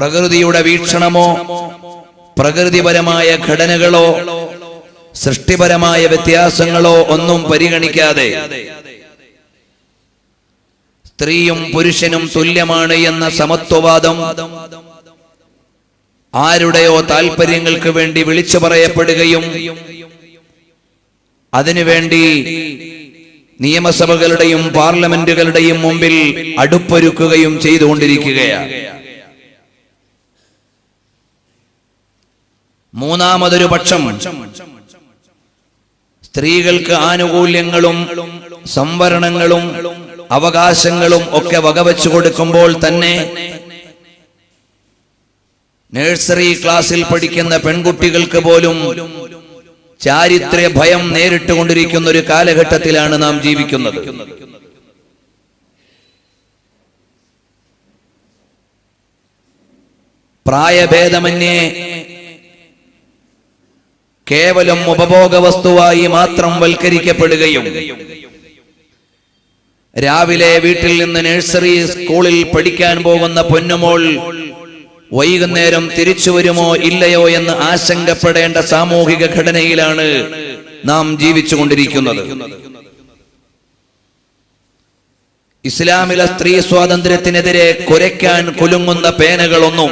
പ്രകൃതിയുടെ വീക്ഷണമോ പ്രകൃതിപരമായ ഘടനകളോ സൃഷ്ടിപരമായ വ്യത്യാസങ്ങളോ ഒന്നും പരിഗണിക്കാതെ സ്ത്രീയും പുരുഷനും തുല്യമാണ് എന്ന സമത്വവാദം ആരുടെയോ താല്പര്യങ്ങൾക്ക് വേണ്ടി വിളിച്ചു പറയപ്പെടുകയും അതിനുവേണ്ടി നിയമസഭകളുടെയും പാർലമെന്റുകളുടെയും മുമ്പിൽ അടുപ്പൊരുക്കുകയും ചെയ്തുകൊണ്ടിരിക്കുകയാണ്. മൂന്നാമതൊരു പക്ഷം. സ്ത്രീകൾക്ക് ആനുകൂല്യങ്ങളും സംവരണങ്ങളും അവകാശങ്ങളും ഒക്കെ വകവെച്ചു കൊടുക്കുമ്പോൾ തന്നെ നഴ്സറി ക്ലാസ്സിൽ പഠിക്കുന്ന പെൺകുട്ടികൾക്ക് പോലും ചാരിത്ര ഭയം നേരിട്ടുകൊണ്ടിരിക്കുന്ന ഒരു കാലഘട്ടത്തിലാണ് നാം ജീവിക്കുന്നത്. പ്രായഭേദമന്യേ കേവലം ഉപഭോഗ വസ്തുവായി മാത്രം വൽക്കരിക്കപ്പെടുകയും രാവിലെ വീട്ടിൽ നിന്ന് നഴ്സറി സ്കൂളിൽ പഠിക്കാൻ പോകുന്ന പൊന്നുമോൾ വൈകുന്നേരം തിരിച്ചു വരുമോ ഇല്ലയോ എന്ന് ആശങ്കപ്പെടേണ്ട സാമൂഹിക ഘടനയിലാണ് നാം ജീവിച്ചുകൊണ്ടിരിക്കുന്നത്. ഇസ്ലാമിലെ സ്ത്രീ സ്വാതന്ത്ര്യത്തിനെതിരെ കുരയ്ക്കാൻ കുലുങ്ങുന്ന പേനകളൊന്നും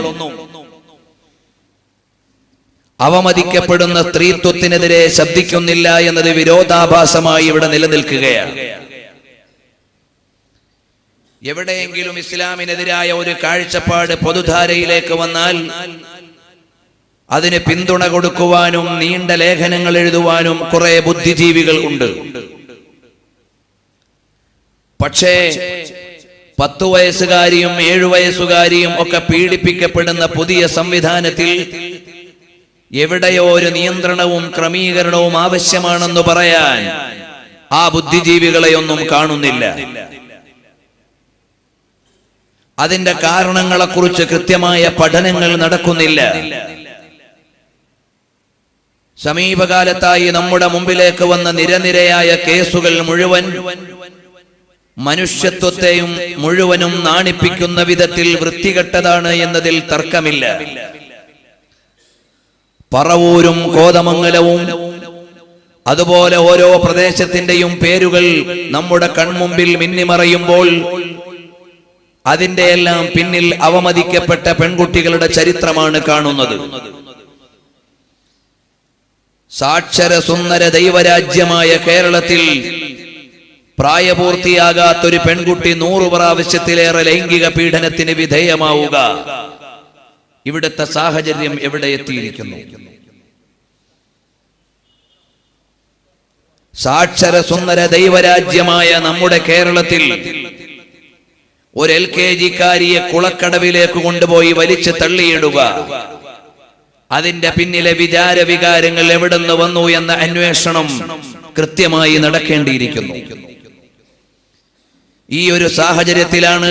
അവമതിക്കപ്പെടുന്ന സ്ത്രീത്വത്തിനെതിരെ ശബ്ദിക്കുന്നില്ല എന്നത് വിരോധാഭാസമായി ഇവിടെ നിലനിൽക്കുകയാണ്. എവിടെയെങ്കിലും ഇസ്ലാമിനെതിരായ ഒരു കാഴ്ചപ്പാട് പൊതുധാരയിലേക്ക് വന്നാൽ അതിന് പിന്തുണ കൊടുക്കുവാനും നീണ്ട ലേഖനങ്ങൾ എഴുതുവാനും കുറെ ബുദ്ധിജീവികൾ ഉണ്ട്. പക്ഷേ പത്തു വയസ്സുകാരിയും ഏഴു വയസ്സുകാരിയും ഒക്കെ പീഡിപ്പിക്കപ്പെടുന്ന പുതിയ സംവിധാനത്തിൽ എവിടെയോ ഒരു നിയന്ത്രണവും ക്രമീകരണവും ആവശ്യമാണെന്ന് പറയാൻ ആ ബുദ്ധിജീവികളെ ഒന്നും കാണുന്നില്ല. അതിന്റെ കാരണങ്ങളെക്കുറിച്ച് കൃത്യമായ പഠനങ്ങൾ നടക്കുന്നില്ല. സമീപകാലത്തായി നമ്മുടെ മുമ്പിലേക്ക് വന്ന നിരനിരയായ കേസുകൾ മുഴുവൻ മനുഷ്യത്വത്തെയും മുഴുവനും നാണിപ്പിക്കുന്ന വിധത്തിൽ വൃത്തികെട്ടതാണ് എന്നതിൽ തർക്കമില്ല. പറവൂരും കോതമംഗലവും. അതുപോലെ ഓരോ പ്രദേശത്തിന്റെയും പേരുകൾ നമ്മുടെ കൺമുമ്പിൽ മിന്നിമറയുമ്പോൾ അതിന്റെ എല്ലാം പിന്നിൽ അവമതിക്കപ്പെട്ട പെൺകുട്ടികളുടെ ചരിത്രമാണ് കാണുന്നത്. സാക്ഷര സുന്ദര ദൈവരാജ്യമായ കേരളത്തിൽ പ്രായപൂർത്തിയാകാത്തൊരു പെൺകുട്ടി നൂറു പ്രാവശ്യത്തിലേറെ ലൈംഗിക പീഡനത്തിന് വിധേയമാവുക. ഇവിടുത്തെ സാഹചര്യം എവിടെ എത്തിയിരിക്കുന്നു? സാക്ഷര സുന്ദര ദൈവരാജ്യമായ നമ്മുടെ കേരളത്തിൽ ഒരു എൽ കെ ജിക്കാരിയെ കുളക്കടവിലേക്ക് കൊണ്ടുപോയി വലിച്ചു തള്ളിയിടുക. അതിന്റെ പിന്നിലെ വിചാര വികാരങ്ങൾ എവിടുന്ന് വന്നു എന്ന അന്വേഷണം കൃത്യമായി നടക്കേണ്ടിയിരിക്കുന്നു. ഈ ഒരു സാഹചര്യത്തിലാണ്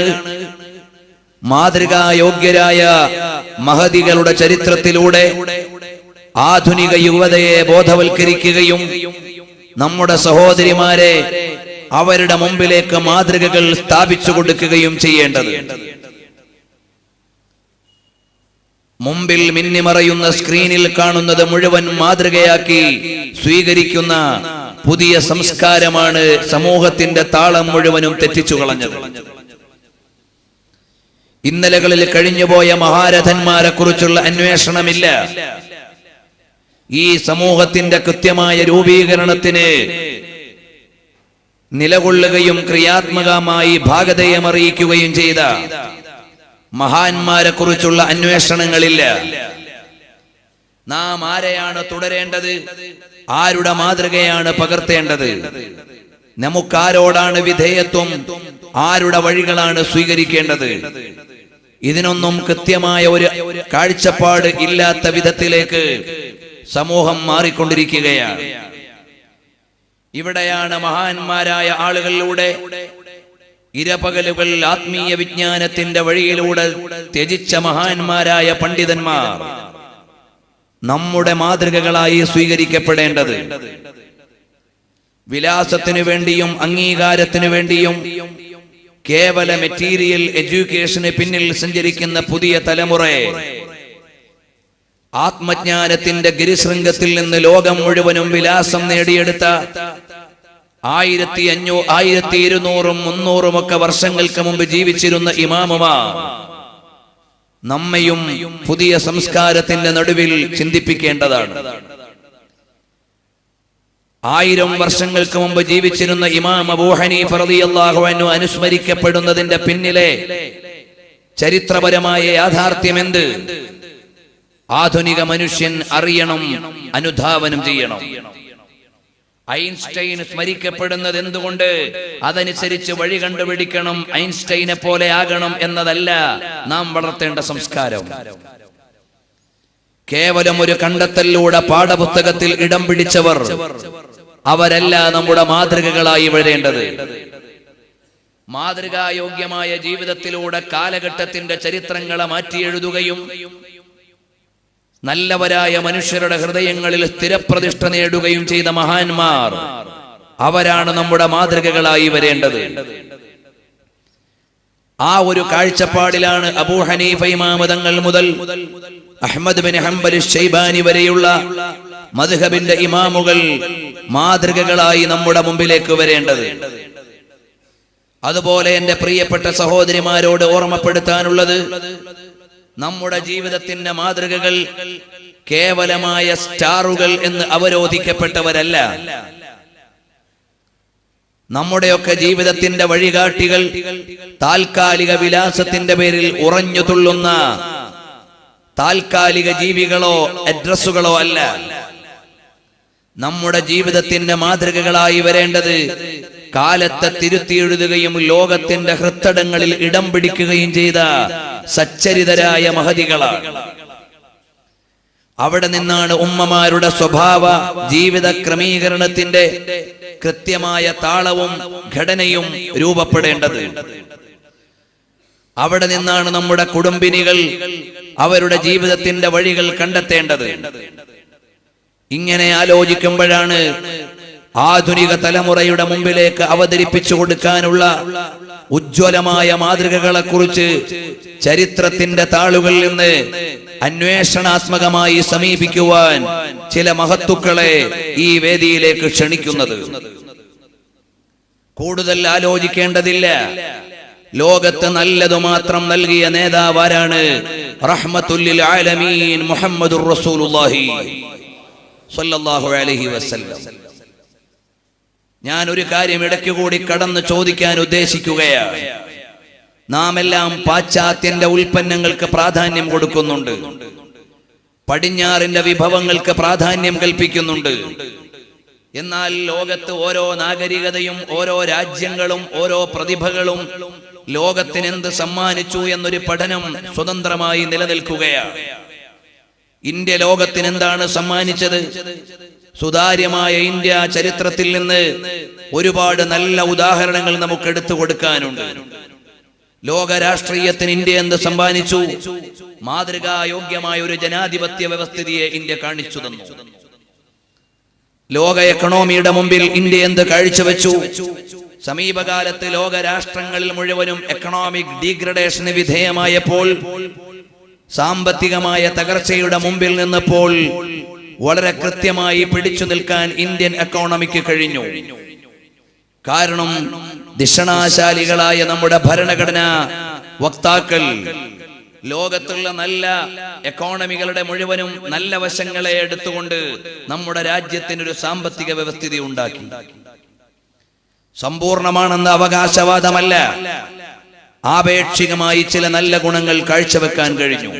മാതൃകായോഗ്യരായ മഹതികളുടെ ചരിത്രത്തിലൂടെ ആധുനിക യുവതയെ ബോധവൽക്കരിക്കുകയും നമ്മുടെ സഹോദരിമാരെ അവരുടെ മുമ്പിലേക്ക് മാതൃകകൾ സ്ഥാപിച്ചു കൊടുക്കുകയും ചെയ്യേണ്ടത്. മുമ്പിൽ മിന്നിമറയുന്ന സ്ക്രീനിൽ കാണുന്നത് മുഴുവൻ മാതൃകയാക്കി സ്വീകരിക്കുന്ന പുതിയ സംസ്കാരമാണ് സമൂഹത്തിന്റെ താളം മുഴുവനും തെറ്റിച്ചു കളഞ്ഞത് ഇന്നലകളിൽ കഴിഞ്ഞുപോയ മഹാരഥന്മാരെ കുറിച്ചുള്ള അന്വേഷണമില്ല. ഈ സമൂഹത്തിന്റെ കൃത്യമായ രൂപീകരണത്തിന് നിലകൊള്ളുകയും ക്രിയാത്മകമായി ഭാഗതയമറിയിക്കുകയും ചെയ്ത മഹാന്മാരെ കുറിച്ചുള്ള അന്വേഷണങ്ങളില്ല. നാം ആരെയാണ് തുടരേണ്ടത്? ആരുടെ മാതൃകയാണ് പകർത്തേണ്ടത്? നമുക്കാരോടാണ് വിധേയത്വം? ആരുടെ വഴികളാണ് സ്വീകരിക്കേണ്ടത്? ഇതിനൊന്നും കൃത്യമായ ഒരു കാഴ്ചപ്പാട് ഇല്ലാത്ത വിധത്തിലേക്ക് സമൂഹം മാറിക്കൊണ്ടിരിക്കുകയാണ്. ഇവിടെയാണ് മഹാന്മാരായ ആളുകളിലൂടെ ഇരപകലുകൾ ആത്മീയ വിജ്ഞാനത്തിന്റെ വഴിയിലൂടെ ത്യജിച്ച മഹാന്മാരായ പണ്ഡിതന്മാർ നമ്മുടെ മാതൃകകളായി സ്വീകരിക്കപ്പെടേണ്ടത്. വിലാസത്തിനു വേണ്ടിയും അംഗീകാരത്തിനു വേണ്ടിയും കേവല മെറ്റീരിയൽ എഡ്യൂക്കേഷന് പിന്നിൽ സഞ്ചരിക്കുന്ന പുതിയ തലമുറയെ ആത്മജ്ഞാനത്തിന്റെ ഗിരിശൃംഗത്തിൽ നിന്ന് ലോകം മുഴുവനും വിലാസം നേടിയെടുത്ത ആയിരത്തി അഞ്ഞൂ ആയിരത്തി ഇരുന്നൂറും മുന്നൂറും ഒക്കെ വർഷങ്ങൾക്ക് മുമ്പ് ജീവിച്ചിരുന്ന ഇമാമുമാർ നമ്മയും പുതിയ സംസ്കാരത്തിന്റെ നടുവിൽ ചിന്തിപ്പിക്കേണ്ടതാണ്. ആയിരം വർഷങ്ങൾക്ക് മുമ്പ് ജീവിച്ചിരുന്ന ഇമാം അബൂഹനി ഹനീഫ റളിയല്ലാഹു അൻഹു അനുസ്മരിക്കപ്പെടുന്നതിന്റെ പിന്നിലെ ചരിത്രപരമായ യാഥാർത്ഥ്യം എന്ത് ആധുനിക മനുഷ്യൻ അറിയണം അനുധാവനം ചെയ്യണം. ഐൻസ്റ്റൈൻ സ്മരിക്കപ്പെടുന്നത് എന്തുകൊണ്ട്? അതനുസരിച്ച് വഴി കണ്ടുപിടിക്കണം ഐൻസ്റ്റൈനെ പോലെ ആകണം എന്നതല്ല നാം വളർത്തേണ്ട സംസ്കാരം. കേവലം ഒരു കണ്ടെത്തലിലൂടെ പാഠപുസ്തകത്തിൽ ഇടം പിടിച്ചവർ അവരല്ല നമ്മുടെ മാതൃകകളായി വരേണ്ടത് മാതൃകായോഗ്യമായ ജീവിതത്തിലൂടെ കാലഘട്ടത്തിന്റെ ചരിത്രങ്ങളെ മാറ്റിയെഴുതുകയും നല്ലവരായ മനുഷ്യരുടെ ഹൃദയങ്ങളിൽ സ്ഥിരപ്രതിഷ്ഠ നേടുകയും ചെയ്ത മഹാന്മാർ അവരാണ് നമ്മുടെ മാതൃകകളായി വരേണ്ടത്. ആ ഒരു കാഴ്ചപ്പാടിലാണ് അബൂ ഹനീഫ ഇമാമതങ്ങൾ മുതൽ അഹമ്മദ് ബിൻ ഹംബൽ ഷൈബാനി വരെയുള്ള മദ്ഹബിന്റെ ഇമാമുകൾ മാതൃകകളായി നമ്മുടെ മുമ്പിലേക്ക് വരേണ്ടത്. അതുപോലെ എന്റെ പ്രിയപ്പെട്ട സഹോദരിമാരോട് ഓർമ്മപ്പെടുത്താനുള്ളത് നമ്മുടെ ജീവിതത്തിന്റെ മാതൃകകൾ കേവലമായ സ്റ്റാറുകൾ എന്ന് അവരോധിക്കപ്പെട്ടവരല്ല. നമ്മുടെയൊക്കെ ജീവിതത്തിന്റെ വഴികാട്ടികൾ താൽക്കാലിക വിലാസത്തിന്റെ പേരിൽ ഉറഞ്ഞു തുള്ളുന്ന താൽക്കാലിക ജീവികളോ അഡ്രസ്സുകളോ അല്ല. നമ്മുടെ ജീവിതത്തിന്റെ മാതൃകകളായി വരേണ്ടത് കാലത്തെ തിരുത്തി എഴുതുകയും ലോകത്തിന്റെ ഹൃത്തടങ്ങളിൽ ഇടം പിടിക്കുകയും ചെയ്ത സച്ചരിതരായ മഹതികളാണ്. അവിടെ നിന്നാണ് ഉമ്മമാരുടെ സ്വഭാവ ജീവിത ക്രമീകരണത്തിന്റെ കൃത്യമായ താളവും ഘടനയും രൂപപ്പെടേണ്ടത്. അവിടെ നിന്നാണ് നമ്മുടെ കുടുംബിനികൾ അവരുടെ ജീവിതത്തിന്റെ വഴികൾ കണ്ടെത്തേണ്ടത്. ഇങ്ങനെ ആലോചിക്കുമ്പോഴാണ് ആധുനിക തലമുറയുടെ മുമ്പിലേക്ക് അവതരിപ്പിച്ചു കൊടുക്കാനുള്ള ഉജ്ജ്വലമായ മാതൃകകളെ കുറിച്ച് ചരിത്രത്തിന്റെ താളുകളിൽ നിന്ന് അന്വേഷണാത്മകമായി സമീപിക്കുവാൻ ചില മഹത്തുക്കളെ ഈ വേദിയിലേക്ക് ക്ഷണിക്കുന്നത്. കൂടുതൽ ആലോചിക്കേണ്ടതില്ല. ലോകത്ത് നല്ലതു മാത്രം നൽകിയ നേതാവാരാണ് റഹ്മത്തുല്ലിൽ ആലമീൻ മുഹമ്മദുർ റസൂലുള്ളാഹി. സ്വല്ലല്ലാഹു അലൈഹി വസല്ലം. ഞാൻ ഒരു കാര്യം ഇടയ്ക്ക് കൂടി കടന്ന് ചോദിക്കാൻ ഉദ്ദേശിക്കുകയാണ്. നാം എല്ലാം പാശ്ചാത്യന്റെ ഉൽപ്പന്നങ്ങൾക്ക് പ്രാധാന്യം കൊടുക്കുന്നുണ്ട്. പടിഞ്ഞാറിന്റെ വിഭവങ്ങൾക്ക് പ്രാധാന്യം കൽപ്പിക്കുന്നുണ്ട്. എന്നാൽ ലോകത്ത് ഓരോ നാഗരികതയും ഓരോ രാജ്യങ്ങളും ഓരോ പ്രതിഭകളും ലോകത്തിനെന്ത് സമ്മാനിച്ചു എന്നൊരു പഠനം സ്വതന്ത്രമായി നിലനിൽക്കുകയാണ്. ഇന്ത്യ ലോകത്തിന് എന്താണ് സമ്മാനിച്ചത്? സുതാര്യമായ ഇന്ത്യ ചരിത്രത്തിൽ നിന്ന് ഒരുപാട് നല്ല ഉദാഹരണങ്ങൾ നമുക്ക് എടുത്തു കൊടുക്കാനുണ്ട്. ലോക രാഷ്ട്രീയത്തിന് ഇന്ത്യ എന്ത് സമ്മാനിച്ചു? മാതൃകായോഗ്യമായ ഒരു ജനാധിപത്യ വ്യവസ്ഥിതിയെ ഇന്ത്യ കാണിച്ചു തന്നു. ലോക എക്കണോമിയുടെ മുമ്പിൽ ഇന്ത്യ എന്ത് കാഴ്ചവെച്ചു? സമീപകാലത്ത് ലോക രാഷ്ട്രങ്ങളിൽ മുഴുവനും എക്കണോമിക് ഡീഗ്രഡേഷന് വിധേയമായപ്പോൾ സാമ്പത്തികമായ തകർച്ചയുടെ മുമ്പിൽ നിന്നപ്പോൾ വളരെ കൃത്യമായി പിടിച്ചു നിൽക്കാൻ ഇന്ത്യൻ എക്കോണമിക്ക് കഴിഞ്ഞു. കാരണം ദിഷണാശാലികളായ നമ്മുടെ ഭരണഘടന വക്താക്കൾ ലോകത്തുള്ള നല്ല എക്കോണമികളുടെ മുഴുവനും നല്ല വശങ്ങളെ എടുത്തുകൊണ്ട് നമ്മുടെ രാജ്യത്തിനൊരു സാമ്പത്തിക വ്യവസ്ഥിതി ഉണ്ടാക്കി. സമ്പൂർണമാണെന്ന അവകാശവാദമല്ല. ആപേക്ഷികമായി ചില നല്ല ഗുണങ്ങൾ കാഴ്ചവെക്കാൻ കഴിഞ്ഞു.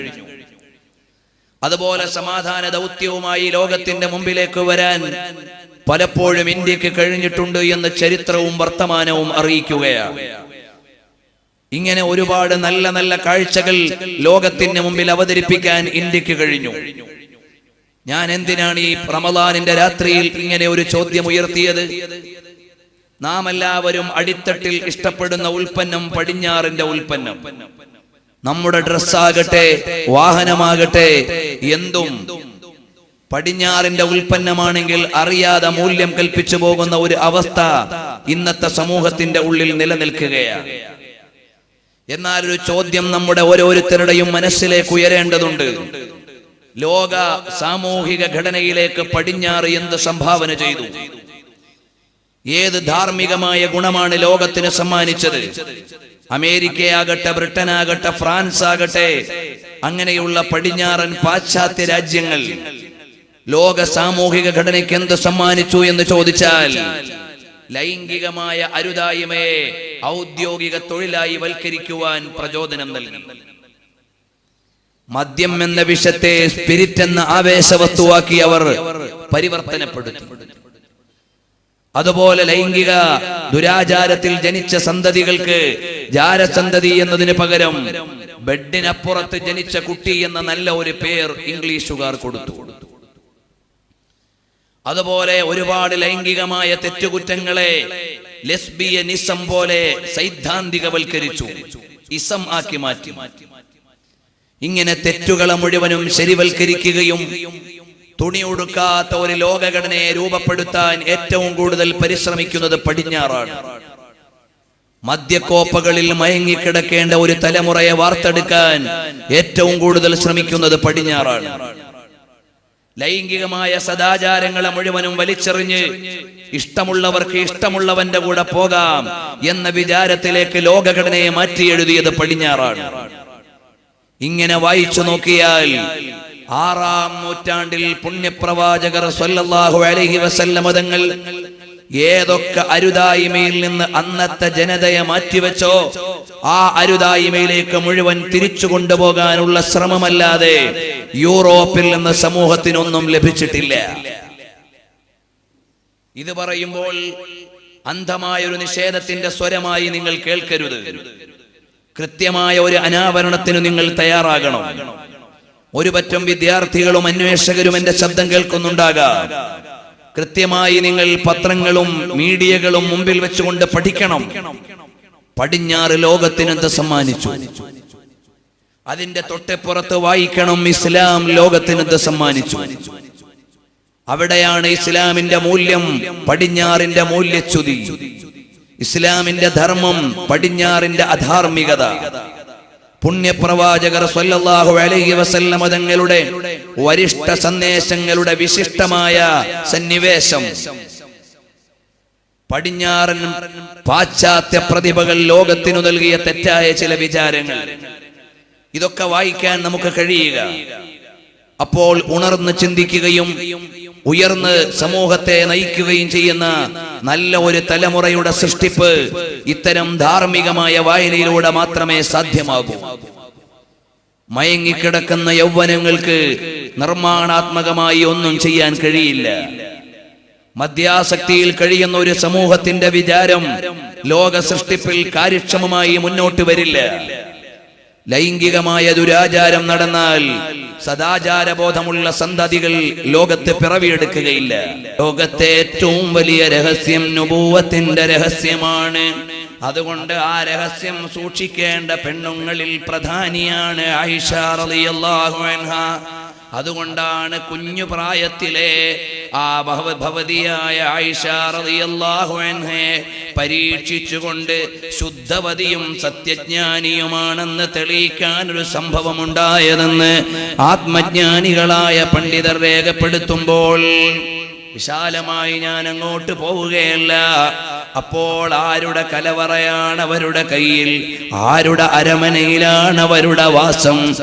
അതുപോലെ സമാധാന ദൗത്യവുമായി ലോകത്തിന്റെ മുമ്പിലേക്ക് വരാൻ പലപ്പോഴും ഇന്ത്യയ്ക്ക് കഴിഞ്ഞിട്ടുണ്ട് എന്ന് ചരിത്രവും വർത്തമാനവും അറിയിക്കുകയാണ്. ഇങ്ങനെ ഒരുപാട് നല്ല നല്ല കാഴ്ചകൾ ലോകത്തിന്റെ മുമ്പിൽ അവതരിപ്പിക്കാൻ ഇന്ത്യയ്ക്ക് കഴിഞ്ഞു. ഞാൻ എന്തിനാണ് ഈ റമദാനിന്റെ രാത്രിയിൽ ഇങ്ങനെ ഒരു ചോദ്യം ഉയർത്തിയത്? നാം എല്ലാവരും അടിത്തട്ടിൽ ഇഷ്ടപ്പെടുന്ന ഉൽപ്പന്നം പടിഞ്ഞാറിന്റെ ഉൽപ്പന്നം. നമ്മുടെ ഡ്രസ്സാകട്ടെ വാഹനമാകട്ടെ എന്തും. പടിഞ്ഞാറിന്റെ ഉൽപ്പന്നമാണെങ്കിൽ അറിയാതെ മൂല്യം കൽപ്പിച്ചു പോകുന്ന ഒരു അവസ്ഥ ഇന്നത്തെ സമൂഹത്തിന്റെ ഉള്ളിൽ നിലനിൽക്കുകയാണ്. എന്നാൽ ഒരു ചോദ്യം നമ്മുടെ ഓരോരുത്തരുടെയും മനസ്സിലേക്ക് ഉയരേണ്ടതുണ്ട്. ലോക സാമൂഹിക ഘടനയിലേക്ക് പടിഞ്ഞാറ് എന്ത് സംഭാവന ചെയ്തു? ഏത് ധാർമ്മികമായ ഗുണമാണ് ലോകത്തിന് സമ്മാനിച്ചത്? അമേരിക്കയാകട്ടെ ബ്രിട്ടനാകട്ടെ ഫ്രാൻസ് ആകട്ടെ അങ്ങനെയുള്ള പടിഞ്ഞാറൻ പാശ്ചാത്യ രാജ്യങ്ങൾ ലോക സാമൂഹിക ഘടനയ്ക്ക് എന്ത് സമ്മാനിച്ചു എന്ന് ചോദിച്ചാൽ ലൈംഗികമായ അരുതായ്മയെ ഔദ്യോഗിക തൊഴിലായി വൽക്കരിക്കുവാൻ പ്രചോദനം നൽകി. മദ്യം എന്ന വിഷത്തെ സ്പിരിറ്റ് എന്ന ആവേശ വസ്തുവാക്കി അവർ പരിവർത്തനപ്പെടുത്തി. അതുപോലെ ലൈംഗിക ദുരാചാരത്തിൽ ജനിച്ച സന്തതികൾക്ക് ജാരസന്തതി എന്നതിന് പകരം ബെഡിനപ്പുറത്ത് ജനിച്ച കുട്ടി എന്ന നല്ല ഒരു പേർ ഇംഗ്ലീഷുകാർ കൊടുത്തു. അതുപോലെ ഒരുപാട് ലൈംഗികമായ തെറ്റുകുറ്റങ്ങളെ ലെസ്ബിയനിസം പോലെ സൈദ്ധാന്തികവൽക്കരിച്ചു. ഇസം ആക്കി മാറ്റി. ഇങ്ങനെ തെറ്റുകളെ മുഴുവനും ശരിവൽക്കരിക്കുകയും തുണി ഉടുക്കാത്ത ഒരു ലോകഘടനയെ രൂപപ്പെടുത്താൻ ഏറ്റവും കൂടുതൽ പരിശ്രമിക്കുന്നത് പടിഞ്ഞാറാണ്. മദ്യക്കോപ്പകളിൽ മയങ്ങിക്കിടക്കേണ്ട ഒരു തലമുറയെ വാർത്തെടുക്കാൻ ഏറ്റവും കൂടുതൽ ശ്രമിക്കുന്നത് പടിഞ്ഞാറാണ്. ലൈംഗികമായ സദാചാരങ്ങളെ മുഴുവനും വലിച്ചെറിഞ്ഞ് ഇഷ്ടമുള്ളവർക്ക് ഇഷ്ടമുള്ളവന്റെ കൂടെ പോകാം എന്ന വിചാരത്തിലേക്ക് ലോകഘടനയെ മാറ്റി എഴുതിയത് പടിഞ്ഞാറാണ്. ഇങ്ങനെ വായിച്ചു നോക്കിയാൽ ആറാം നൂറ്റാണ്ടിൽ പുണ്യപ്രവാചകർ സ്വല്ലാഹു അലൈഹി വസല്ലമ തങ്ങൾ ഏതൊക്കെ അരുതായ്മയിൽ നിന്ന് അന്നത്തെ ജനതയെ മാറ്റിവെച്ചോ ആ അരുതായ്മയിലേക്ക് മുഴുവൻ തിരിച്ചു കൊണ്ടുപോകാനുള്ള ശ്രമമല്ലാതെ യൂറോപ്പിൽ നിന്ന് സമൂഹത്തിനൊന്നും ലഭിച്ചിട്ടില്ല. ഇത് പറയുമ്പോൾ അന്ധമായ ഒരു നിഷേധത്തിന്റെ സ്വരമായി നിങ്ങൾ കേൾക്കരുത്. കൃത്യമായ ഒരു അനാവരണത്തിന് നിങ്ങൾ തയ്യാറാകണം. ഒരു പറ്റം വിദ്യാർത്ഥികളും അന്വേഷകരും എന്റെ ശബ്ദം കേൾക്കുന്നുണ്ടാകാം. കൃത്യമായി നിങ്ങൾ പത്രങ്ങളും മീഡിയകളും മുമ്പിൽ വെച്ചുകൊണ്ട് പഠിക്കണം. പടിഞ്ഞാറ് ലോകത്തിനെന്ത് സമ്മാനിച്ചു? അതിന്റെ തൊട്ടപ്പുറത്ത് വായിക്കണം ഇസ്ലാം ലോകത്തിനെന്ത് സമ്മാനിച്ചു? അവിടെയാണ് ഇസ്ലാമിന്റെ മൂല്യം പടിഞ്ഞാറിന്റെ മൂല്യച്യുതി. ഇസ്ലാമിന്റെ ധർമ്മം പടിഞ്ഞാറിന്റെ അധാർമികത. പുണ്യപ്രവാചകർ സ്വല്ലല്ലാഹു അലൈഹി വസല്ലമ തങ്ങളുടെ വരിഷ്ഠ സന്ദേശങ്ങളുടെ വിശിഷ്ടമായ സന്നിവേശം. പടിഞ്ഞാറൻ പാശ്ചാത്യ പ്രതിഭകൾ ലോകത്തിനു നൽകിയ തെറ്റായ ചില വിചാരങ്ങൾ. ഇതൊക്കെ വായിക്കാൻ നമുക്ക് കഴിയുക. അപ്പോൾ ഉണർന്ന് ചിന്തിക്കുകയും ഉയർന്ന് സമൂഹത്തെ നയിക്കുകയും ചെയ്യുന്ന നല്ല ഒരു തലമുറയുടെ സൃഷ്ടിപ്പ് ഇത്തരം ധാർമ്മികമായ വായനയിലൂടെ മാത്രമേ സാധ്യമാകൂ. മയങ്ങിക്കിടക്കുന്ന യൗവനങ്ങൾക്ക് നിർമ്മാണാത്മകമായി ഒന്നും ചെയ്യാൻ കഴിയില്ല. മദ്യാസക്തിയിൽ കഴിയുന്ന ഒരു സമൂഹത്തിന്റെ വിചാരം ലോക സൃഷ്ടിപ്പിൽ കാര്യക്ഷമമായി മുന്നോട്ട് വരില്ല. ലൈംഗികമായ ദുരാചാരം നടന്നാൽ സദാചാരബോധമുള്ള സന്തതികൾ ലോകത്തെ പിറവിയെടുക്കുകയില്ല. ലോകത്തെ ഏറ്റവും വലിയ രഹസ്യം നുപൂവത്തിന്റെ രഹസ്യമാണ്. അതുകൊണ്ട് ആ രഹസ്യം സൂക്ഷിക്കേണ്ട പെണ്ണുങ്ങളിൽ പ്രധാനിയാണ് ആയിഷ റളിയല്ലാഹു അൻഹ. അതുകൊണ്ടാണ് കുഞ്ഞു പ്രായത്തിലെ ആ ഭവ ഭവതിയായ ആയിഷ റളിയല്ലാഹു അൻഹയെ പരീക്ഷിച്ചുകൊണ്ട് ശുദ്ധവതിയും സത്യജ്ഞാനിയുമാണെന്ന് തെളിയിക്കാൻ ഒരു സംഭവമുണ്ടായതെന്ന് ആത്മജ്ഞാനികളായ പണ്ഡിതർ രേഖപ്പെടുത്തുമ്പോൾ വിശാലമായി ഞാൻ അങ്ങോട്ട് പോവുകയല്ല. അപ്പോൾ ആരുടെ കലവറയാണ് അവരുടെ കയ്യിൽ? ആരുടെ അരമനയിലാണ് അവരുടെ വാസം?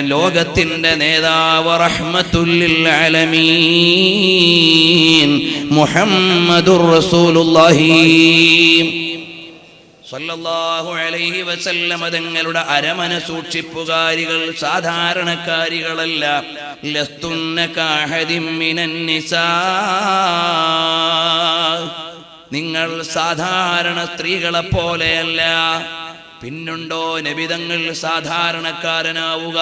ലോകത്തിന്റെ നേതാവ് റഹ്മത്തുല്ലിൽ ആലമീൻ മുഹമ്മദുർ റസൂലുള്ളാഹി. സല്ലല്ലാഹു അലൈഹി വസല്ലമ തങ്ങളുടെ അരമന സൂക്ഷിപ്പുകാരികൾ സാധാരണക്കാരികളല്ല. നിങ്ങൾ സാധാരണ സ്ത്രീകളെ പോലെയല്ല പിന്നുണ്ടോ നബിതങ്ങൾ സാധാരണക്കാരനാവുക?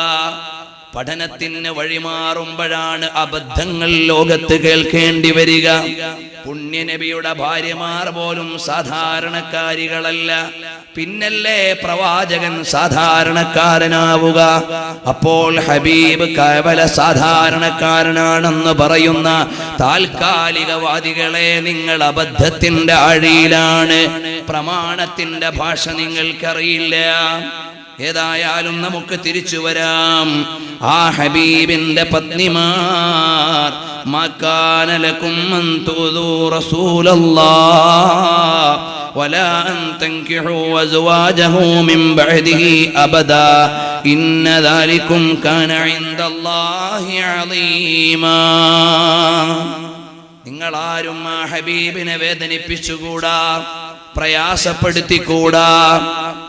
പഠനത്തിന് വഴിമാറുമ്പോഴാണ് അബദ്ധങ്ങൾ ലോകത്ത് കേൾക്കേണ്ടി വരിക. പുണ്യനബിയുടെ ഭാര്യമാർ പോലും സാധാരണക്കാരികളല്ല. പിന്നല്ലേ പ്രവാചകൻ സാധാരണക്കാരനാവുക. അപ്പോൾ ഹബീബ് കേവല സാധാരണക്കാരനാണെന്ന് പറയുന്ന താൽക്കാലികവാദികളെ നിങ്ങൾ അബദ്ധത്തിന്റെ ആഴിയിലാണ് പ്രമാണത്തിന്റെ ഭാഷ നിങ്ങൾക്കറിയില്ല. ഏതായാലും നമുക്ക് തിരിച്ചു വരാം ആ ഹബീബിന്റെ പത്നിമാർ മക്കാനലക്കും ولا أن تنكحوا أزواجه من بعده أبدا إن ذلكم كان عند الله عظيما നിങ്ങൾ ആരും ആ ഹബീബിനെ വേദനിപ്പിച്ചുകൂടാ പ്രയാസപ്പെടുത്തിക്കൂടാ.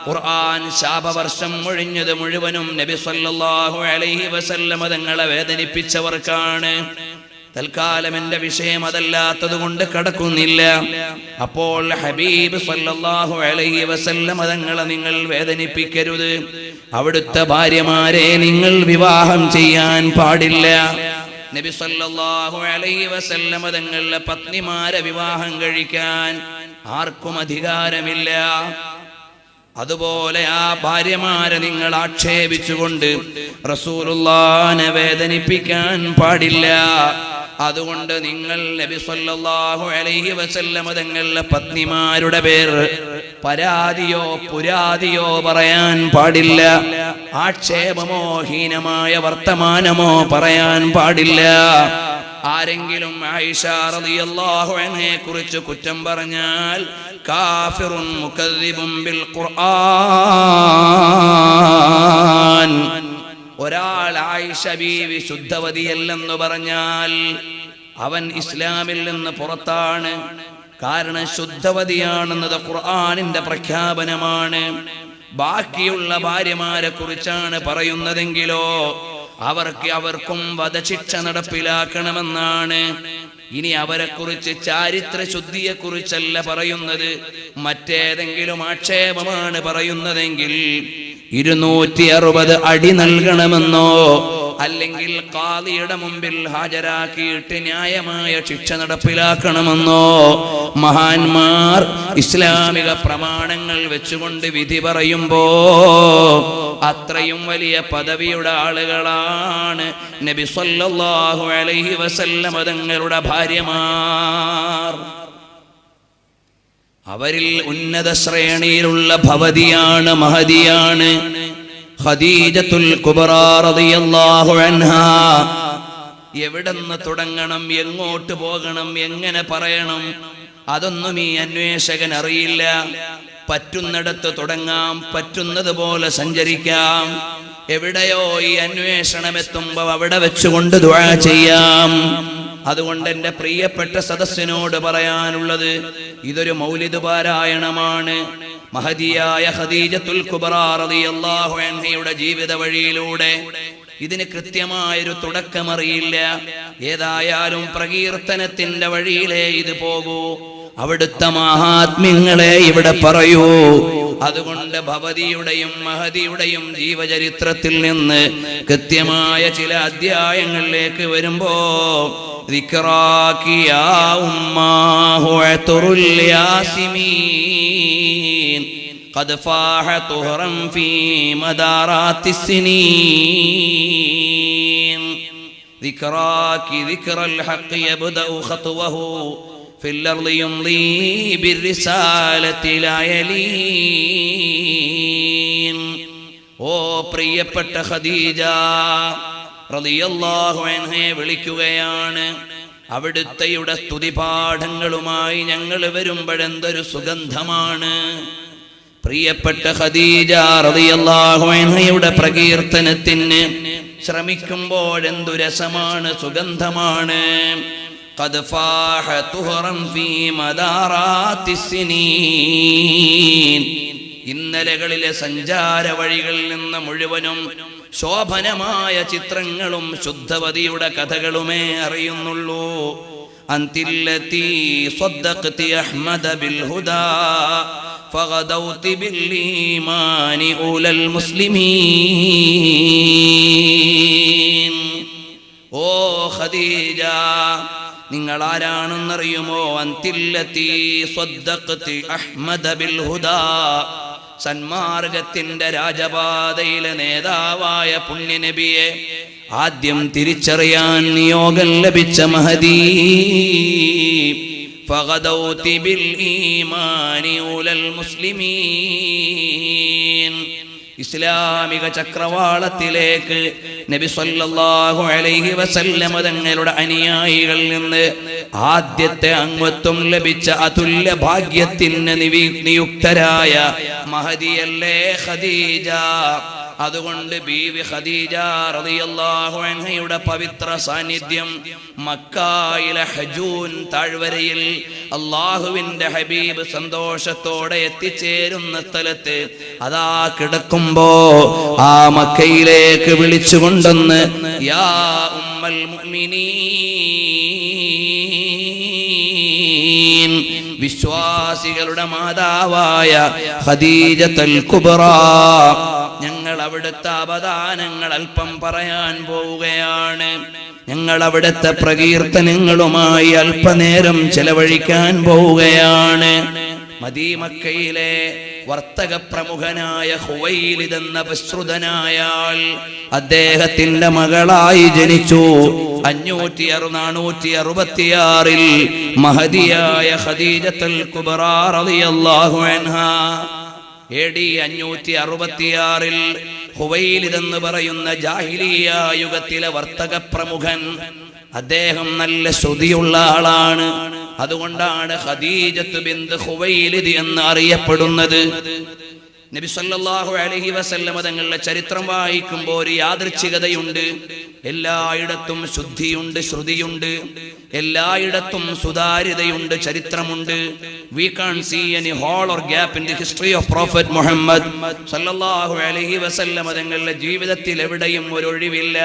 ഖുർആൻ ശാപവർഷം ഒഴിഞ്ഞത് മുഴുവനും നബി സല്ലല്ലാഹു അലൈഹി വസല്ലമ തങ്ങളെ വേദനിപ്പിച്ചവർക്കാണ്. തൽക്കാലം എന്റെ വിഷയം അതല്ലാത്തത് കൊണ്ട് കടക്കുന്നില്ല. അപ്പോൾ ഹബീബ് സല്ലല്ലാഹു അലൈഹി വസല്ലമ തങ്ങളെ നിങ്ങൾ വേദനിപ്പിക്കരുത്. അവിടുത്തെ ഭാര്യമാരെ നിങ്ങൾ വിവാഹം ചെയ്യാൻ പാടില്ല. നബി സല്ലല്ലാഹു അലൈഹി വസല്ലമ തങ്ങളുടെ പത്നിമാരെ വിവാഹം കഴിക്കാൻ ആർക്കും അധികാരമില്ല. അതുപോലെ ആ ഭാര്യമാരെ നിങ്ങൾ ആക്ഷേപിച്ചുകൊണ്ട് റസൂലുള്ളാനെ വേദനിപ്പിക്കാൻ പാടില്ല. അതുകൊണ്ട് നിങ്ങൾ നബി സല്ലല്ലാഹു അലൈഹി വസല്ലമ തങ്ങളുടെ പത്നിമാരുടെ പേര് പരാതിയോ പുരാതിയോ പറയാൻ പാടില്ല. ആക്ഷേപമോ ഹീനമായ വർത്തമാനമോ പറയാൻ പാടില്ല. ആരെങ്കിലും അൻഹയെ കുറിച്ച് കുറ്റം പറഞ്ഞാൽ കാഫിറുൻ മുകദ്ദിബും ബിൽ ഖുർആൻ. ഒരാൾ ആയിഷ ബീവി ശുദ്ധവതിയല്ലെന്ന് പറഞ്ഞാൽ അവൻ ഇസ്ലാമിൽ നിന്ന് പുറത്താണ്. കാരണം ശുദ്ധവതിയാണെന്നത് ഖുർആാനിന്റെ പ്രഖ്യാപനമാണ്. ബാക്കിയുള്ള ഭാര്യമാരെ കുറിച്ചാണ് പറയുന്നതെങ്കിലോ അവർക്ക് അവർക്കും വധശിക്ഷ നടപ്പിലാക്കണമെന്നാണ്. ഇനി അവരെ കുറിച്ച് ചാരിത്ര ശുദ്ധിയെ കുറിച്ചല്ല പറയുന്നത്. മറ്റേതെങ്കിലും ആക്ഷേപമാണ് പറയുന്നതെങ്കിൽ ഇരുന്നൂറ്റി അറുപത് അടി നൽകണമെന്നോ അല്ലെങ്കിൽ കാതിയുടെ മുമ്പിൽ ഹാജരാക്കിയിട്ട് ന്യായമായ ശിക്ഷ നടപ്പിലാക്കണമെന്നോ? മഹാന്മാർ ഇസ്ലാമിക പ്രമാണങ്ങൾ വെച്ചുകൊണ്ട് വിധി പറയുമ്പോ അത്രയും വലിയ പദവിയുടെ ആളുകളാണ് നബി സല്ലല്ലാഹു അലൈഹി വസല്ലമ തങ്ങളുടെ ഭാര്യമാർ. അവരിൽ ഉന്നത ശ്രേണിയിലുള്ള ഭവതിയാണ് മഹതിയാണ്. ഖദീജത്തുൽ കുബ്ര റളിയല്ലാഹു അൻഹാ. എവിടെന്ന് തുടങ്ങണം എങ്ങോട്ട് പോകണം എങ്ങനെ പറയണം അതൊന്നും ഈ അന്വേഷകൻ അറിയില്ല. പറ്റുന്നിടത്ത് തുടങ്ങാം പറ്റുന്നത് പോലെ സഞ്ചരിക്കാം. എവിടെയോ ഈ അന്വേഷണം എത്തുമ്പോ അവിടെ വെച്ചുകൊണ്ട് ദുആ ചെയ്യാം. അതുകൊണ്ട് എന്റെ പ്രിയപ്പെട്ട സദസ്സിനോട് പറയാനുള്ളത് ഇതൊരു മൗലിദ് പാരായണമാണ്. മഹദിയായ ഖദീജത്തുൽ അൻഹയുടെ ജീവിത വഴിയിലൂടെ ഇതിന് കൃത്യമായൊരു തുടക്കമറിയില്ല. ഏതായാലും പ്രകീർത്തനത്തിന്റെ വഴിയിലേ ഇത് പോകൂ. അവിടുത്തെ മഹാത്മ്യങ്ങളെ ഇവിടെ പറയൂ. അതുകൊണ്ട് ഭവതിയുടെയും മഹതിയുടെയും ജീവചരിത്രത്തിൽ നിന്ന് കൃത്യമായ ചില അധ്യായങ്ങളിലേക്ക് വരുമ്പോ ذكراك يا أماه عطر الياسمين قد فاح طهرا في مدارات السنين ذكراك ذكر الحق يبدأ خطوه في الأرض يمضي بالرسالة لا يلين ഓ പ്രിയപ്പെട്ട ഖദീജ റലിയല്ലാഹുനെ വിളിക്കുകയാണ്. അവിടുത്തെയുടെ സ്തുതിപാഠങ്ങളുമായി ഞങ്ങൾ വരുമ്പോഴെന്തൊരു സുഗന്ധമാണ്. പ്രിയപ്പെട്ട ഖദീജ റളിയല്ലാഹുഅൻഹയുടെ പ്രകീർത്തനത്തിന് ശ്രമിക്കുമ്പോഴെന്തു രസമാണ് സുഗന്ധമാണ്. ഇന്നലകളിലെ സഞ്ചാര വഴികളിൽ നിന്ന് മുഴുവനും ശോഭനമായ ചിത്രങ്ങളും ശുദ്ധവതിയുടെ കഥകളുമേ അറിയുന്നുള്ളൂ അന്തില്ലത്തി സ്വദ്ദഖ്തി അഹ്മദ ബിൽ ഹുദാ فغدوت بالإيمان أولى المسلمين ഓ ഖദീജ നിങ്ങൾ ആരാണെന്നറിയുമോ അന്തില്ലത്തി സ്വദ്ദഖ്തി അഹ്മദ ബിൽ ഹുദാ സന്മാർഗത്തിന്റെ രാജപാതയിലെ നേതാവായ പുണ്യനബിയെ ആദ്യം തിരിച്ചറിയാൻ നിയോഗം ലഭിച്ച മഹദീ ഫഗദൗതി ബിൽ ഈമാനി മുസ്ലിമീൻ. ഇസ്ലാമിക ചക്രവാളത്തിലേക്ക് നബി സല്ലല്ലാഹു അലൈഹി വസല്ലമ തങ്ങളുടെ അനുയായികളിൽ നിന്ന് ആദ്യത്തെ അംഗത്വം ലഭിച്ച അതുല്യ ഭാഗ്യത്തിന് നിയുക്തരായ മഹദിയല്ലേ ഖദീജ. അതുകൊണ്ട് ബീവി ഖദീജ റളിയല്ലാഹു അൻഹയുടെ പവിത്ര സാന്നിധ്യം മക്കായിലെ ഹജൂൻ താഴ്വരയിൽ അള്ളാഹുവിന്റെ ഹബീബ് സന്തോഷത്തോടെ എത്തിച്ചേരുന്ന സ്ഥലത്ത് അതാ കിടക്കുമ്പോ ആ മക്കയിലേക്ക് വിളിച്ചു കൊണ്ടെന്ന് യാ ഉമ്മൽ വിശ്വാസികളുടെ മാതാവായ ഖദീജത്തുൽ കുബ്ര ഞങ്ങൾ അവിടുത്തെ അവദാനങ്ങൾ അല്പം പറയാൻ പോവുകയാണ്. ഞങ്ങൾ അവിടുത്തെ പ്രകീർത്തനങ്ങളുമായി അല്പനേരം ചെലവഴിക്കാൻ പോവുകയാണ്. മദീമക്കയിലെ വർത്തക പ്രമുഖനായ ഹുവയിലിതെന്ന വിശ്രുതനായാൽ അദ്ദേഹത്തിന്റെ മകളായി ജനിച്ചു. അഞ്ഞൂറ്റി അറു നാനൂറ്റി അറുപത്തിയാറിൽ മഹതിയായ ഖദീജത്തുൽ കുബറാർ റളിയല്ലാഹു അൻഹാ എ ഡി അഞ്ഞൂറ്റി അറുപത്തിയാറിൽ ഹുവൈലിദ് എന്ന് പറയുന്ന ജാഹിലിയ യുഗത്തിലെ വർത്തക പ്രമുഖൻ അദ്ദേഹം നല്ല ശ്രുതിയുള്ള ആളാണ്. അതുകൊണ്ടാണ് ഖദീജത്ത് ബിന്ദ് ഹുവൈലിദ് എന്ന് അറിയപ്പെടുന്നത് നബി സല്ലല്ലാഹു അലൈഹി വസല്ലമ തങ്ങളുടെ ചരിത്രം വായിക്കുമ്പോൾ ഒരു യാദൃച്ഛികതയുണ്ട്. എല്ലായിടത്തും ശുദ്ധിയുണ്ട് ശ്രുതിയുണ്ട്. എല്ലായിടത്തും സുതാര്യതയുണ്ട് ചരിത്രമുണ്ട്. We can see any hole or gap in the history of prophet Muhammad സല്ലല്ലാഹു അലൈഹി വസല്ലമ തങ്ങളുടെ ജീവിതത്തിൽ എവിടെയും ഒരു ഒഴിവില്ല.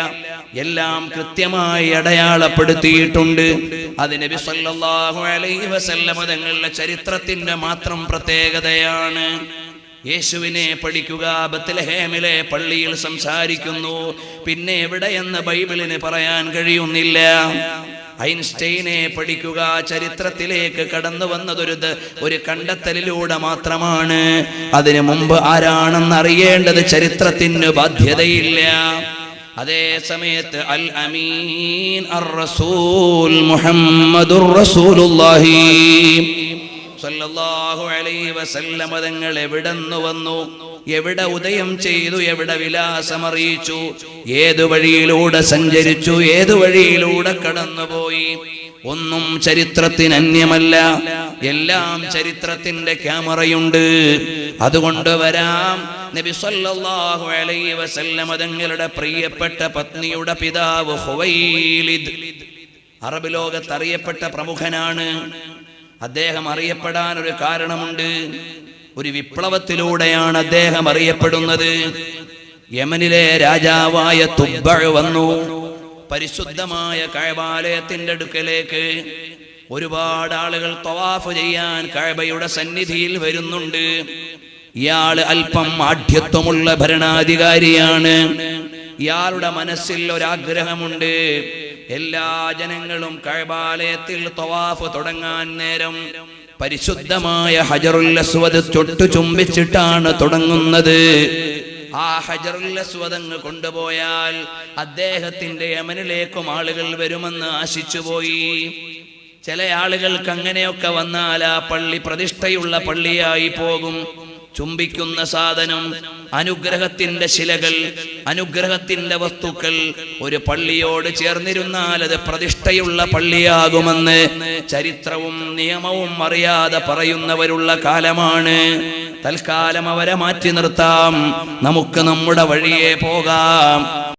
എല്ലാം കൃത്യമായി അടയാളപ്പെടുത്തിയിട്ടുണ്ട്. അത് നബി സല്ലല്ലാഹു അലൈഹി വസല്ലമ തങ്ങളുടെ ചരിത്രത്തിന്റെ മാത്രം പ്രത്യേകതയാണ്. യേശുവിനെ പഠിക്കുക ബത്ലഹേമിലെ പള്ളിയിൽ സംസാരിക്കുന്നു. പിന്നെ എവിടെയെന്ന് ബൈബിളിന് പറയാൻ കഴിയുന്നില്ല. ഐൻസ്റ്റൈനെ പഠിക്കുക ചരിത്രത്തിലേക്ക് കടന്നു വന്നതൊരു ഒരു കണ്ടെത്തലിലൂടെ മാത്രമാണ്. അതിനു മുമ്പ് ആരാണെന്ന് അറിയേണ്ടത് ചരിത്രത്തിന് ബാധ്യതയില്ല. അതേ സമയത്ത് അൽ അമീൻ അർ റസൂൽ മുഹമ്മദുർ റസൂലുള്ളാഹി. സല്ലല്ലാഹു അലൈഹി വസല്ലമ തങ്ങൾ എവിടെന്ന് വന്നു? എവിടെ ഉദയം ചെയ്തു? എവിടെ വിലാസം അറിയിച്ചു ഏതു വഴിയിലൂടെ സഞ്ചരിച്ചു? ഏതു വഴിയിലൂടെ കടന്നുപോയി? ഒന്നും ചരിത്രത്തിന് അന്യമല്ല. എല്ലാം ചരിത്രത്തിന്റെ ക്യാമറയുണ്ട്. അതുകൊണ്ട് വരാം. നബി സല്ലല്ലാഹു അലൈഹി വസല്ലമ തങ്ങളുടെ പ്രിയപ്പെട്ട പത്നിയുടെ പിതാവ് ഹുവൈലിദ്. അറബ് ലോകത്ത് അറിയപ്പെട്ട പ്രമുഖനാണ്. അദ്ദേഹം അറിയപ്പെടാൻ ഒരു കാരണമുണ്ട്. ഒരു വിപ്ലവത്തിലൂടെയാണ് അദ്ദേഹം അറിയപ്പെടുന്നത്. യമനിലെ രാജാവായ തുബ്ബ വന്നു. പരിശുദ്ധമായ കഴബാലയത്തിന്റെ അടുക്കലേക്ക് ഒരുപാട് ആളുകൾ തവാഫ് ചെയ്യാൻ കഴബയുടെ സന്നിധിയിൽ വരുന്നുണ്ട്. ഇയാൾ അല്പം ആഢ്യത്വമുള്ള ഭരണാധികാരിയാണ്. ഇയാളുടെ മനസ്സിൽ ഒരാഗ്രഹമുണ്ട്. എല്ലാ ജനങ്ങളും കഴബാലയത്തിൽ തവാഫ് തുടങ്ങാൻ നേരം പരിശുദ്ധമായ ഹജറുൽ അസ്വദ് തൊട്ടു ചുംബിച്ചിട്ടാണ് തുടങ്ങുന്നത്. ആ ഹജറുൽ അസ്വദ് അങ്ങ് കൊണ്ടുപോയാൽ അദ്ദേഹത്തിന്റെ യമനിലേക്കും ആളുകൾ വരുമെന്ന് ആശിച്ചുപോയി. ചില ആളുകൾക്ക് അങ്ങനെയൊക്കെ വന്നാൽ ആ പള്ളി പ്രതിഷ്ഠയുള്ള പള്ളിയായി പോകും. ചുംബിക്കുന്ന സാധനം അനുഗ്രഹത്തിന്റെ ശിലകൾ അനുഗ്രഹത്തിന്റെ വസ്തുക്കൾ ഒരു പള്ളിയോട് ചേർന്നിരുന്നാൽ അത് പ്രതിഷ്ഠയുള്ള പള്ളിയാകുമെന്ന് ചരിത്രവും നിയമവും അറിയാതെ പറയുന്നവരുള്ള കാലമാണ്. തൽക്കാലം അവരെ മാറ്റി നിർത്താം. നമുക്ക് നമ്മുടെ വഴിയെ പോകാം.